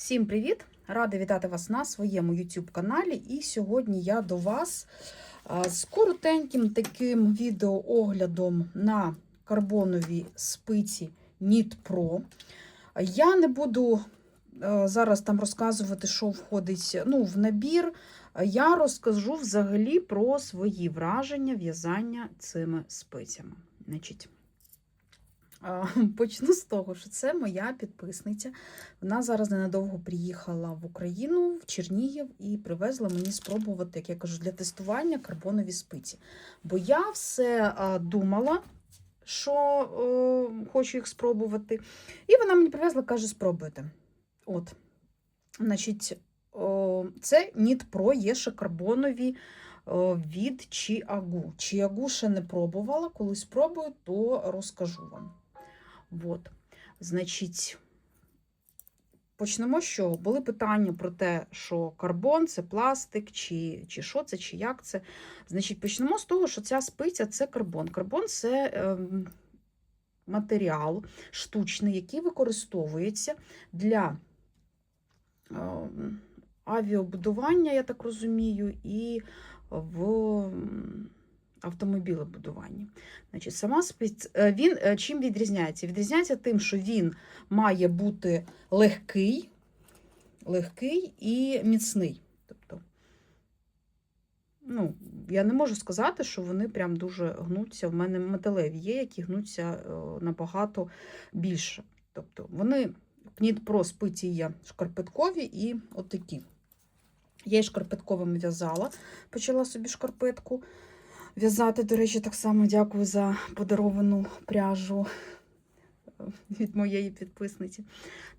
Всім привіт! Рада вітати вас на своєму YouTube каналі. І сьогодні я до вас з коротеньким таким відеооглядом на карбонові спиці Knit Pro. Я не буду зараз там розказувати, що входить ну, в набір. Я розкажу взагалі про свої враження в'язання цими спицями. Значить, Почну з того, що це моя підписниця. Вона зараз ненадовго приїхала в Україну, в Чернігів, і привезла мені спробувати, як я кажу, для тестування карбонові спиці. Бо я все думала, що хочу їх спробувати. І вона мені привезла, каже, спробуйте. От, значить, це Pro є ще карбонові від Чіагу. Чіагу ще не пробувала. Коли спробую, то розкажу вам. От. Значить, почнемо з чого? Були питання про те, що карбон це пластик, чи, чи що це, чи як це. Значить, почнемо з того, що ця спиця це карбон. Карбон це ем, матеріал штучний, який використовується для ем, авіабудування, я так розумію, і в м, автомобілебудуванні. Значить, сама спец... е, він е, чим відрізняється? Відрізняється тим, що він має бути легкий, легкий і міцний. Тобто, ну, я не можу сказати, що вони прям дуже гнуться. В мене металеві є, які гнуться е, набагато більше. Тобто, вони Knit Pro спиці є шкарпеткові і отакі. Я і шкарпетковими в'язала, почала собі шкарпетку в'язати. До речі, так само дякую за подаровану пряжу е, від моєї підписниці.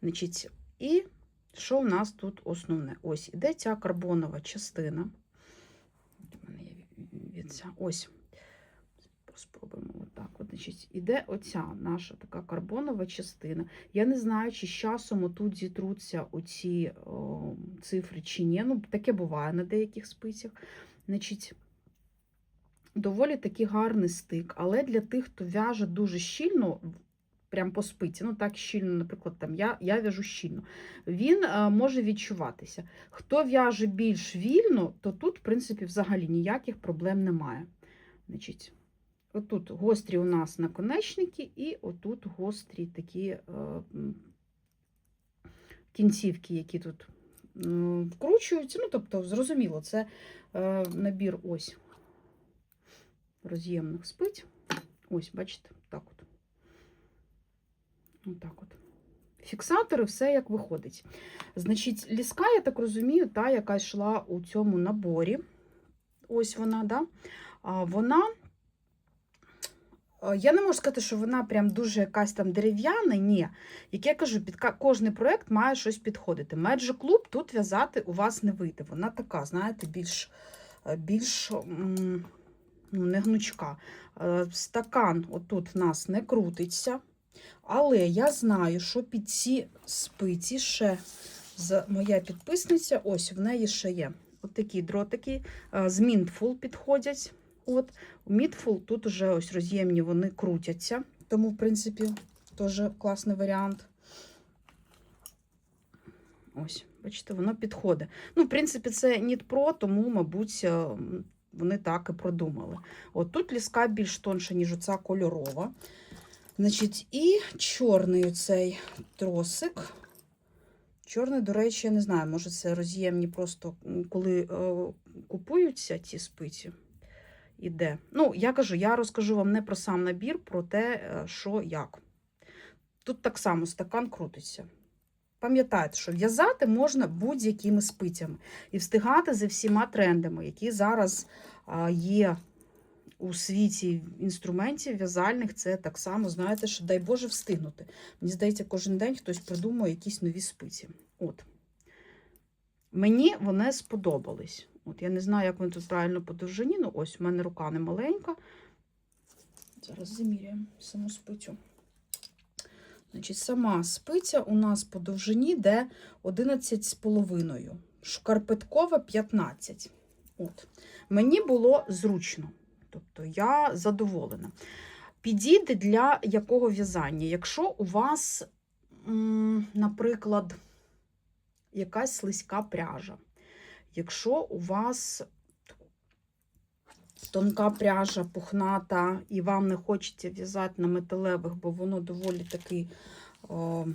Значить, і що в нас тут основне? Ось іде ця карбонова частина. У. Ось. Спробуємо отак. От, значить, іде оця наша така карбонова частина. Я не знаю, чи з часом отут зітруться оці о, цифри чи ні. Ну, таке буває на деяких спицях. Значить, доволі таки гарний стик, але для тих, хто в'яже дуже щільно, прям по спиці, ну так щільно, наприклад, там я, я в'яжу щільно, він е, може відчуватися. Хто в'яже більш вільно, то тут, в принципі, взагалі ніяких проблем немає. Значить, Отут гострі у нас наконечники, і отут гострі такі е, кінцівки, які тут вкручуються. Ну, тобто, зрозуміло, це е, набір ось роз'ємних спиць. Ось, бачите, так от. Отак от. Фіксатори, все як виходить. Значить, ліска, я так розумію, та, яка йшла у цьому наборі. Ось вона, да? А, вона. Я не можу сказати, що вона прям дуже якась там дерев'яна, ні. Як я кажу, під кожний проєкт має щось підходити. Меджик клуб тут в'язати у вас не вийде. Вона така, знаєте, більш, більш ну, не гнучка. Е, Стакан отут в нас не крутиться. Але я знаю, що під ці спиці ще моя підписниця, ось в неї ще є. От такі дротики е, з Mindful підходять. От, Mindful тут вже ось роз'ємні, вони крутяться. Тому, в принципі, теж класний варіант. Ось, бачите, воно підходить. Ну, в принципі, це Pro, тому, мабуть, е, вони так і продумали. От тут ліска більш тонша, ніж оця кольорова. Значить, і чорний оцей тросик. Чорний, до речі, я не знаю, може це роз'ємні просто коли е, купуються ці спиці. Іде. Ну, я кажу, я розкажу вам не про сам набір, про те, е, що як. Тут так само стакан крутиться. Пам'ятайте, що в'язати можна будь-якими спицями і встигати за всіма трендами, які зараз є у світі інструментів в'язальних. Це так само, знаєте, що дай Боже встигнути. Мені здається, кожен день хтось придумує якісь нові спиці. От. Мені вони сподобались. От я не знаю, як вони тут правильно по довжині. Ну, ось у мене рука не маленька. Зараз заміряємо саму спицю. Значить, сама спиця у нас по довжині йде 11,5. Шкарпеткова 15. От. Мені було зручно. Тобто я задоволена. Підійде для якого в'язання? Якщо у вас, наприклад, якась слизька пряжа. Якщо у вас тонка пряжа, пухната, і вам не хочеться в'язати на металевих, бо воно доволі таки о,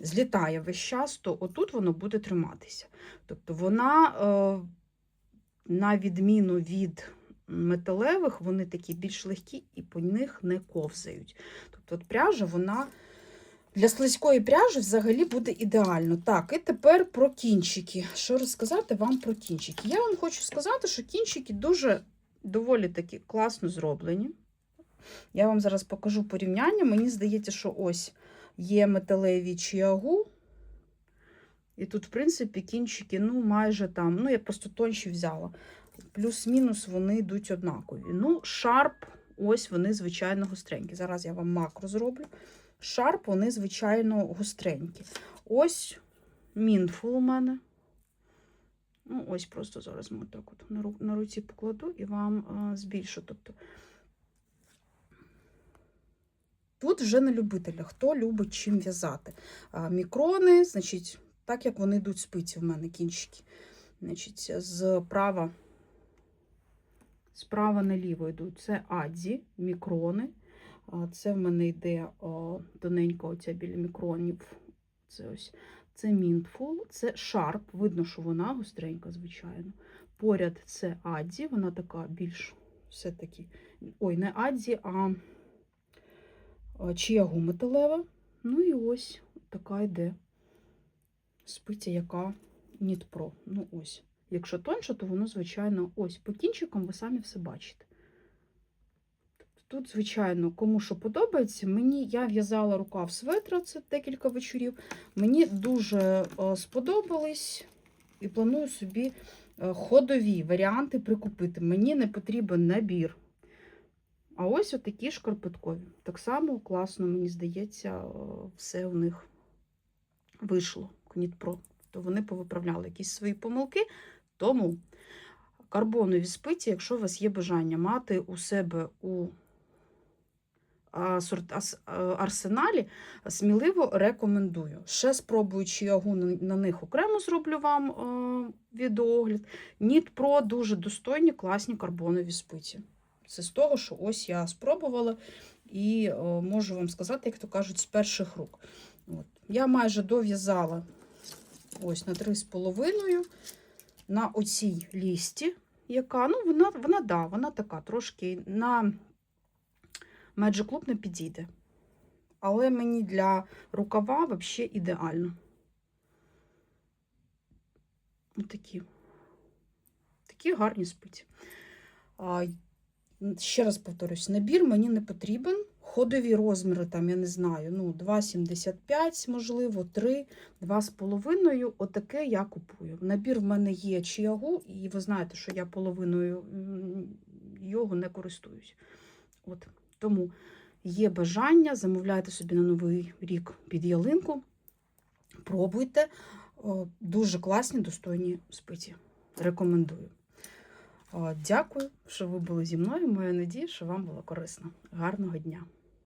злітає весь час, то отут воно буде триматися. Тобто вона, о, на відміну від металевих, вони такі більш легкі і по них не ковзають. Тобто от пряжа, вона для слизької пряжі взагалі буде ідеально. Так, і тепер про кінчики. Що розказати вам про кінчики? Я вам хочу сказати, що кінчики дуже доволі таки класно зроблені. Я вам зараз покажу порівняння. Мені здається, що ось є металеві чиагу. І тут, в принципі, кінчики, ну, майже там, ну, я просто тонші взяла. Плюс-мінус вони йдуть однакові. Ну, шарп, ось вони, звичайно, гостренькі. Зараз я вам макро зроблю. Шарп, вони, звичайно, гостренькі. Ось мінфул у мене. Ну, ось просто зараз ми так от на, ру, на руці покладу і вам а, збільшу. Тобто тут вже на любителя, хто любить чим в'язати. Мікрони, значить, так як вони йдуть спиці в мене кінчики. Значить, зправа, справа наліво йдуть. Це адзі, мікрони. А, Це в мене йде о, тоненька оця біля мікронів. Це ось це мінтфул, це шарп. Видно, що вона гостренька, звичайно. Поряд це адзі, вона така більш все-таки. Ой, не адзі, а чиягу металева. Ну і ось така йде спиця, яка Нітпро. Ну ось. Якщо тонше, то воно, звичайно, ось по кінчикам ви самі все бачите. Тут, звичайно, кому що подобається. Мені я в'язала рукав светра, це декілька вечорів. Мені дуже о, сподобались і планую собі о, ходові варіанти прикупити. Мені не потрібен набір. А ось отакі шкарпеткові. Так само класно, мені здається, о, все у них вийшло. Кнітпро. То вони повиправляли якісь свої помилки. Тому карбонові спиці, якщо у вас є бажання мати у себе у арсеналі, сміливо рекомендую. Ще спробую чиягу на них окремо зроблю вам відеогляд. Ніт Про дуже достойні, класні карбонові спиці. Це з того, що ось я спробувала і можу вам сказати, як то кажуть, з перших рук. От. Я майже дов'язала ось на 3,5 на оцій лісті, яка, ну, вона, вона, да, вона така трошки на Magic Club не підійде. Але мені для рукава взагалі ідеально. Отакі. Такі гарні спиці. А, ще раз повторюсь, набір мені не потрібен. Ходові розміри, там, я не знаю, ну, 2,75, можливо, 3, 2,5. Отаке я купую. Набір в мене є чиягу, і ви знаєте, що я половиною його не користуюсь. От. Тому є бажання, замовляйте собі на Новий рік під ялинку. Пробуйте. Дуже класні, достойні спиті. Рекомендую. Дякую, що ви були зі мною. Моя надія, що вам було корисно. Гарного дня!